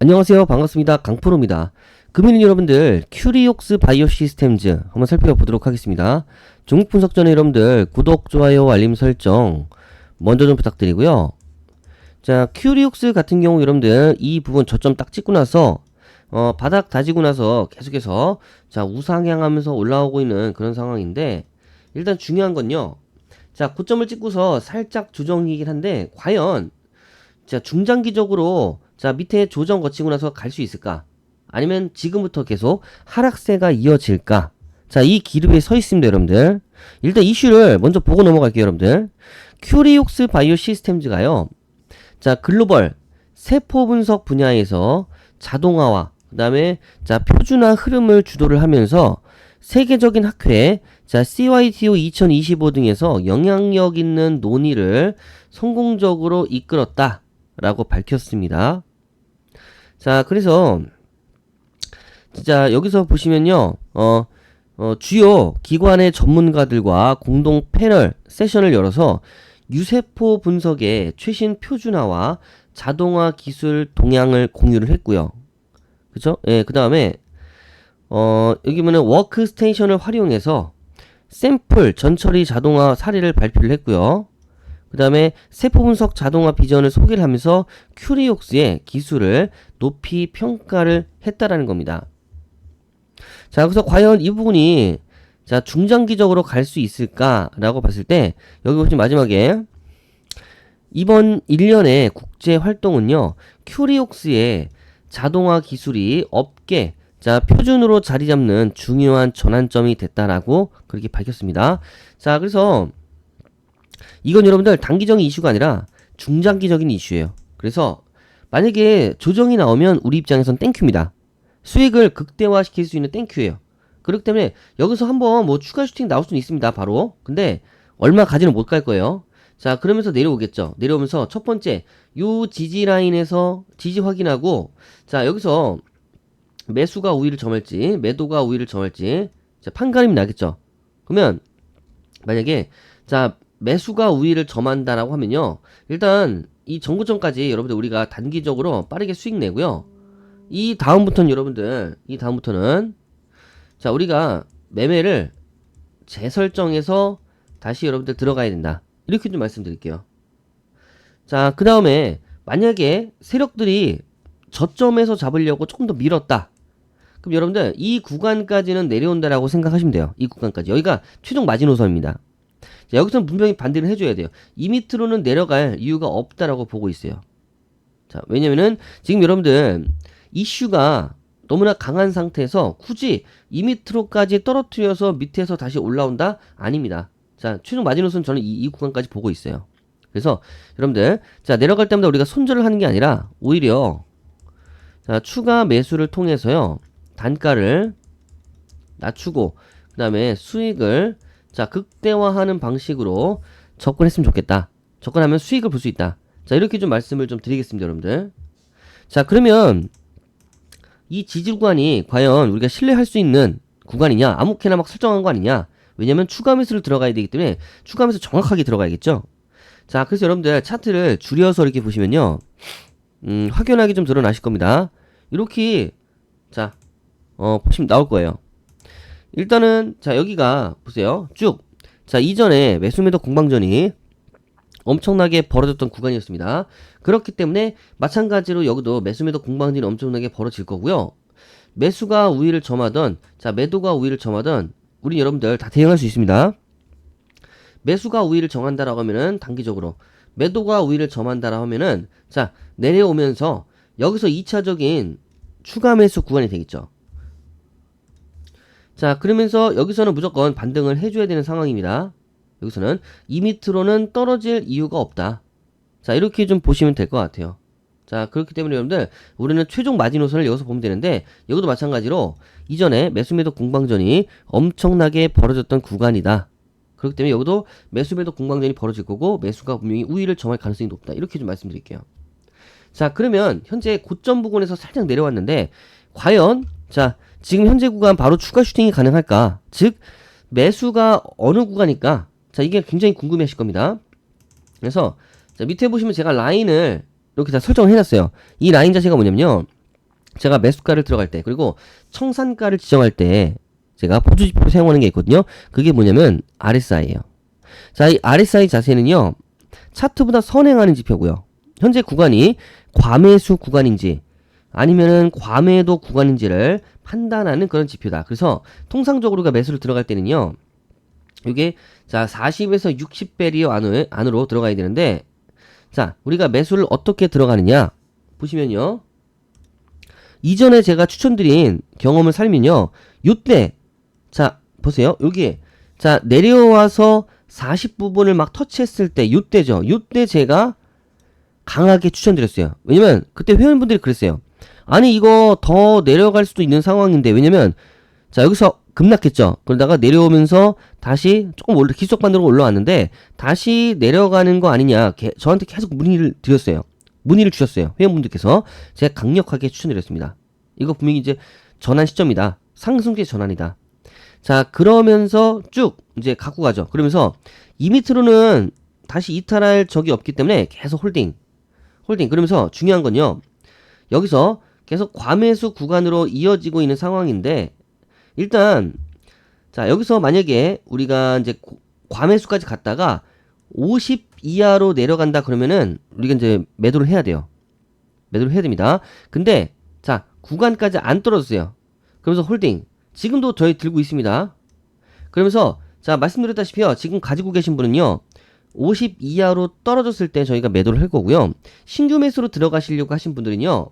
안녕하세요. 반갑습니다. 강프로입니다. 금일 여러분들 큐리옥스 바이오 시스템즈 한번 살펴보도록 하겠습니다. 종목 분석 전에 여러분들 구독, 좋아요, 알림 설정 먼저 좀 부탁드리고요. 자, 큐리옥스 같은 경우 여러분들 이 부분 저점 딱 찍고 나서 어, 바닥 다지고 나서 계속해서 자, 우상향하면서 올라오고 있는 그런 상황인데 일단 중요한 건요. 자, 고점을 찍고서 살짝 조정이긴 한데 과연 자, 중장기적으로 자, 밑에 조정 거치고 나서 갈 수 있을까? 아니면 지금부터 계속 하락세가 이어질까? 자, 이 기름에 서 있습니다, 여러분들. 일단 이슈를 먼저 보고 넘어갈게요, 여러분들. 큐리옥스 바이오 시스템즈가요. 자, 글로벌 세포 분석 분야에서 자동화와 그다음에 자, 표준화 흐름을 주도를 하면서 세계적인 학회 자, CYTO 2025 등에서 영향력 있는 논의를 성공적으로 이끌었다 라고 밝혔습니다. 자, 그래서 진짜 여기서 보시면요. 어, 어, 주요 기관의 전문가들과 공동 패널 세션을 열어서 유세포 분석의 최신 표준화와 자동화 기술 동향을 공유를 했고요. 그죠? 예, 그 다음에, 어, 여기 보면 워크스테이션을 활용해서 샘플 전처리 자동화 사례를 발표를 했고요. 그 다음에 세포 분석 자동화 비전을 소개를 하면서 큐리옥스의 기술을 높이 평가를 했다라는 겁니다. 자, 그래서 과연 이 부분이 자, 중장기적으로 갈 수 있을까라고 봤을 때 여기 보시면 마지막에 이번 1년의 국제 활동은요. 큐리옥스의 자동화 기술이 업계 자, 표준으로 자리 잡는 중요한 전환점이 됐다라고 그렇게 밝혔습니다. 자, 그래서 이건 여러분들 단기적인 이슈가 아니라 중장기적인 이슈예요. 그래서 만약에 조정이 나오면 우리 입장에선 땡큐입니다. 수익을 극대화시킬 수 있는 땡큐예요. 그렇기 때문에 여기서 한번 뭐 추가 슈팅 나올 수는 있습니다. 바로. 근데 얼마 가지는 못 갈 거예요. 자, 그러면서 내려오겠죠. 내려오면서 첫 번째 요 지지 라인에서 지지 확인하고 자, 여기서 매수가 우위를 점할지 매도가 우위를 점할지 자, 판가름이 나겠죠. 그러면 만약에 자, 매수가 우위를 점한다라고 하면요. 일단 이 정고점까지 여러분들 우리가 단기적으로 빠르게 수익 내고요. 이 다음부터는 여러분들 이 다음부터는 자 우리가 매매를 재설정해서 다시 여러분들 들어가야 된다. 이렇게 좀 말씀드릴게요. 자 그 다음에 만약에 세력들이 저점에서 잡으려고 조금 더 밀었다. 그럼 여러분들 이 구간까지는 내려온다라고 생각하시면 돼요. 이 구간까지. 여기가 최종 마지노선입니다. 자, 여기서는 분명히 반대를 해줘야 돼요 이 밑으로는 내려갈 이유가 없다라고 보고 있어요 자 왜냐면은 지금 여러분들 이슈가 너무나 강한 상태에서 굳이 이 밑으로까지 떨어뜨려서 밑에서 다시 올라온다? 아닙니다. 자, 최종 마지노선 저는 이, 이 구간까지 보고 있어요. 그래서 여러분들 자 내려갈 때마다 우리가 손절을 하는 게 아니라 오히려 자 추가 매수를 통해서요 단가를 낮추고 그 다음에 수익을 자 극대화하는 방식으로 접근했으면 좋겠다. 접근하면 수익을 볼 수 있다. 자 이렇게 좀 말씀을 좀 드리겠습니다, 여러분들. 자 그러면 이 지지 구간이 과연 우리가 신뢰할 수 있는 구간이냐 아무렇게나 막 설정한 거 아니냐 왜냐면 추가 매수를 들어가야 되기 때문에 추가 매수 정확하게 들어가야겠죠 자 그래서 여러분들 차트를 줄여서 이렇게 보시면요 음 확연하게 좀 드러나실 겁니다 이렇게 자 어 보시면 나올 거예요 일단은 자 여기가 보세요 쭉 자 이전에 매수 매도 공방전이 엄청나게 벌어졌던 구간이었습니다. 그렇기 때문에 마찬가지로 여기도 매수 매도 공방전이 엄청나게 벌어질 거고요. 매수가 우위를 점하던 자 매도가 우위를 점하던 우리 여러분들 다 대응할 수 있습니다. 매수가 우위를 정한다라고 하면은 단기적으로 매도가 우위를 점한다라고 하면은 자 내려오면서 여기서 2차적인 추가 매수 구간이 되겠죠. 자 그러면서 여기서는 무조건 반등을 해줘야 되는 상황입니다. 여기서는 이 밑으로는 떨어질 이유가 없다. 자, 이렇게 좀 보시면 될 것 같아요. 자, 그렇기 때문에 여러분들, 우리는 최종 마지노선을 여기서 보면 되는데, 여기도 마찬가지로 이전에 매수매도 공방전이 엄청나게 벌어졌던 구간이다. 그렇기 때문에 여기도 매수매도 공방전이 벌어질 거고, 매수가 분명히 우위를 정할 가능성이 높다. 이렇게 좀 말씀드릴게요. 자, 그러면 현재 고점 부근에서 살짝 내려왔는데, 과연, 자, 지금 현재 구간 바로 추가 슈팅이 가능할까? 즉, 매수가 어느 구간일까? 자, 이게 굉장히 궁금해 하실 겁니다. 그래서, 자, 밑에 보시면 제가 라인을 이렇게 다 설정을 해놨어요. 이 라인 자체가 뭐냐면요. 제가 매수가를 들어갈 때 그리고 청산가를 지정할 때 제가 보조지표를 사용하는 게 있거든요. 그게 뭐냐면 RSI예요. 자, 이 RSI 자세는요. 차트보다 선행하는 지표고요. 현재 구간이 과매수 구간인지 아니면은 과매도 구간인지를 판단하는 그런 지표다. 그래서 통상적으로 우리가 매수를 들어갈 때는요. 이게 자 40에서 60배리어 안으로, 안으로 들어가야 되는데 자 우리가 매수를 어떻게 들어가느냐 보시면요. 이전에 제가 추천드린 경험을 살면요. 요때 자 보세요. 여기에 자 내려와서 40 부분을 막 터치했을 때 요때죠. 요때 제가 강하게 추천드렸어요. 왜냐면 그때 회원분들이 그랬어요. 아니 이거 더 내려갈 수도 있는 상황인데 왜냐면 자 여기서 급락했죠. 그러다가 내려오면서 다시 조금 올라 기속 반대로 올라왔는데 다시 내려가는 거 아니냐 게- 저한테 계속 문의를 드렸어요. 문의를 주셨어요. 회원분들께서 제가 강력하게 추천드렸습니다. 이거 분명히 이제 전환 시점이다. 상승기의 전환이다. 자 그러면서 쭉 이제 갖고 가죠. 그러면서 이 밑으로는 다시 이탈할 적이 없기 때문에 계속 홀딩, 홀딩. 그러면서 중요한 건요. 여기서 계속 과매수 구간으로 이어지고 있는 상황인데 일단 자 여기서 만약에 우리가 이제 고- 과매수까지 갔다가 50 이하로 내려간다 그러면은 우리가 이제 매도를 해야 돼요. 매도를 해야 됩니다. 근데 자 구간까지 안 떨어졌어요. 그러면서 홀딩. 지금도 저희 들고 있습니다. 그러면서 자 말씀드렸다시피요. 지금 가지고 계신 분은요. 50 이하로 떨어졌을 때 저희가 매도를 할 거고요. 신규 매수로 들어가시려고 하신 분들은요.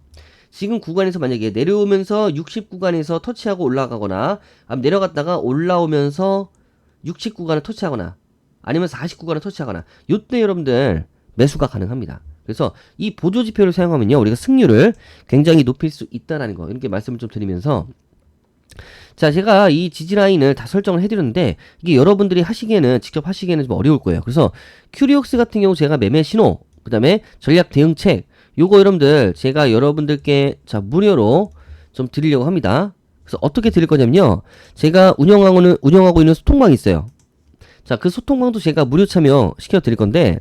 지금 구간에서 만약에 내려오면서 60 구간에서 터치하고 올라가거나 내려갔다가 올라오면서 60 구간을 터치하거나 아니면 40 구간을 터치하거나 요때 여러분들 매수가 가능합니다. 그래서 이 보조 지표를 사용하면요. 우리가 승률을 굉장히 높일 수 있다라는 거 이렇게 말씀을 좀 드리면서 자, 제가 이 지지라인을 다 설정을 해드렸는데, 이게 여러분들이 하시기에는, 직접 하시기에는 좀 어려울 거예요. 그래서, 큐리옥스 같은 경우 제가 매매 신호, 그 다음에 전략 대응책, 요거 여러분들, 제가 여러분들께, 자, 무료로 좀 드리려고 합니다. 그래서 어떻게 드릴 거냐면요. 제가 운영하고는, 운영하고 있는 소통방이 있어요. 자, 그 소통방도 제가 무료 참여 시켜 드릴 건데,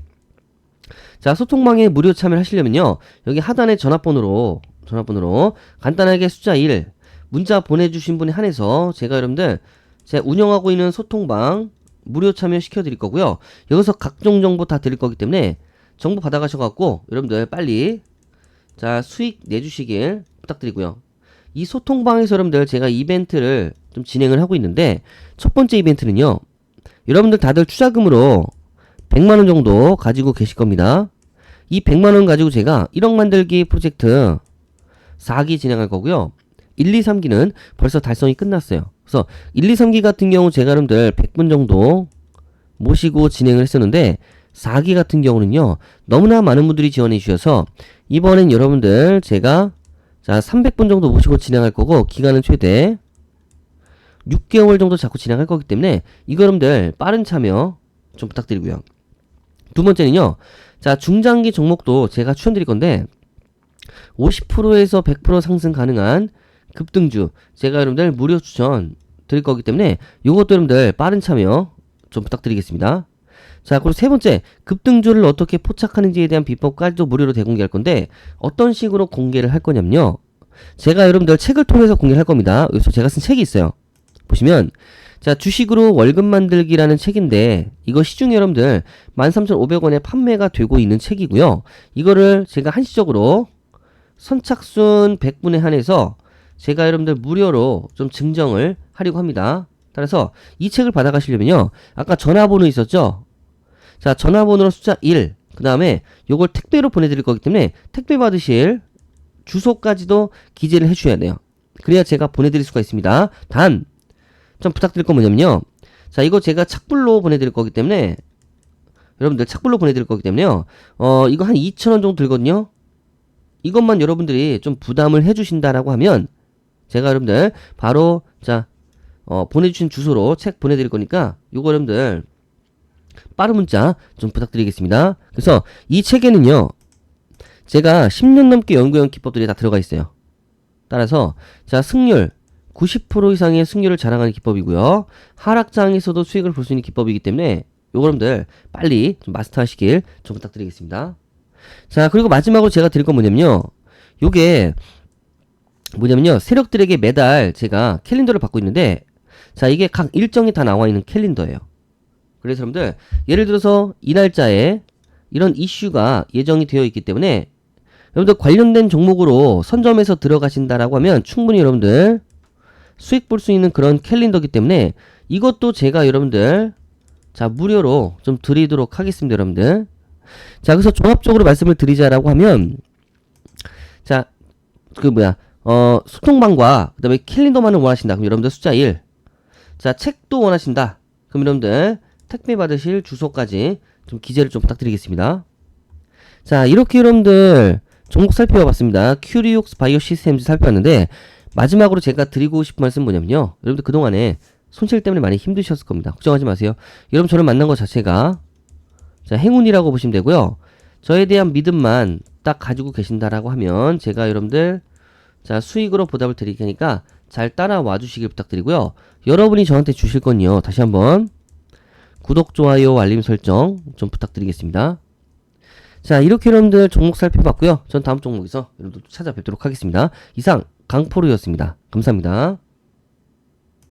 자, 소통방에 무료 참여를 하시려면요. 여기 하단에 전화번호로, 전화번호로 간단하게 숫자 1, 문자 보내주신 분에 한해서 제가 여러분들 제가 운영하고 있는 소통방 무료 참여 시켜드릴 거고요. 여기서 각종 정보 다 드릴 거기 때문에 정보 받아가셔갖고 여러분들 빨리 자 수익 내주시길 부탁드리고요. 이 소통방에서 여러분들 제가 이벤트를 좀 진행을 하고 있는데 첫 번째 이벤트는요. 여러분들 다들 투자금으로 100만원 정도 가지고 계실 겁니다. 이 100만원 가지고 제가 1억 만들기 프로젝트 4기 진행할 거고요. 1, 2, 3기는 벌써 달성이 끝났어요. 그래서 1, 2, 3기 같은 경우 제가 여러분들 100분 정도 모시고 진행을 했었는데 4기 같은 경우는요. 너무나 많은 분들이 지원해 주셔서 이번엔 여러분들 제가 자 300분 정도 모시고 진행할 거고 기간은 최대 6개월 정도 자꾸 진행할 거기 때문에 이거 여러분들 빠른 참여 좀 부탁드리고요. 두 번째는요. 자 중장기 종목도 제가 추천드릴 건데 50%에서 100% 상승 가능한 급등주 제가 여러분들 무료 추천 드릴 거기 때문에 요것도 여러분들 빠른 참여 좀 부탁드리겠습니다. 자 그리고 세 번째 급등주를 어떻게 포착하는지에 대한 비법까지도 무료로 대공개할 건데 어떤 식으로 공개를 할 거냐면요. 제가 여러분들 책을 통해서 공개를 할 겁니다. 여기서 제가 쓴 책이 있어요. 보시면 자 주식으로 월급 만들기라는 책인데 이거 시중에 여러분들 13,500원에 판매가 되고 있는 책이고요. 이거를 제가 한시적으로 선착순 100분에 한해서 제가 여러분들 무료로 좀 증정을 하려고 합니다. 따라서 이 책을 받아가시려면요. 아까 전화번호 있었죠? 자, 전화번호로 숫자 1. 그 다음에 요걸 택배로 보내드릴 거기 때문에 택배 받으실 주소까지도 기재를 해주셔야 돼요. 그래야 제가 보내드릴 수가 있습니다. 단, 좀 부탁드릴 건 뭐냐면요. 자, 이거 제가 착불로 보내드릴 거기 때문에 여러분들 착불로 보내드릴 거기 때문에요. 어, 이거 한 2,000원 정도 들거든요. 이것만 여러분들이 좀 부담을 해주신다라고 하면 제가 여러분들 바로 자 어, 보내주신 주소로 책 보내드릴 거니까 요거 여러분들 빠른 문자 좀 부탁드리겠습니다. 그래서 이 책에는요 제가 10년 넘게 연구한 기법들이 다 들어가 있어요. 따라서 자 승률 90% 이상의 승률을 자랑하는 기법이고요. 하락장에서도 수익을 볼 수 있는 기법이기 때문에 요거 여러분들 빨리 좀 마스터하시길 좀 부탁드리겠습니다. 자, 그리고 마지막으로 제가 드릴 건 뭐냐면요. 요게 뭐냐면요. 세력들에게 매달 제가 캘린더를 받고 있는데 자, 이게 각 일정이 다 나와 있는 캘린더예요. 그래서 여러분들 예를 들어서 이 날짜에 이런 이슈가 예정이 되어 있기 때문에 여러분들 관련된 종목으로 선점해서 들어가신다라고 하면 충분히 여러분들 수익 볼 수 있는 그런 캘린더기 때문에 이것도 제가 여러분들 자 무료로 좀 드리도록 하겠습니다 여러분들 자 그래서 종합적으로 말씀을 드리자라고 하면 자 그 뭐야 어 소통방과 그 다음에 캘린더만을 원하신다. 그럼 여러분들 숫자 1 자 책도 원하신다. 그럼 여러분들 택배 받으실 주소까지 좀 기재를 좀 부탁드리겠습니다. 자 이렇게 여러분들 종목 살펴봤습니다. 큐리옥스 바이오 시스템즈 살펴봤는데 마지막으로 제가 드리고 싶은 말씀 뭐냐면요. 여러분들 그동안에 손실 때문에 많이 힘드셨을 겁니다. 걱정하지 마세요. 여러분 저를 만난 것 자체가 자 행운이라고 보시면 되고요. 저에 대한 믿음만 딱 가지고 계신다라고 하면 제가 여러분들 자 수익으로 보답을 드릴 테니까 잘 따라와 주시길 부탁드리고요. 여러분이 저한테 주실 건요 다시 한번 구독 좋아요 알림 설정 좀 부탁드리겠습니다. 자 이렇게 여러분들 종목 살펴봤고요. 전 다음 종목에서 여러분들 찾아뵙도록 하겠습니다. 이상 강포르였습니다. 감사합니다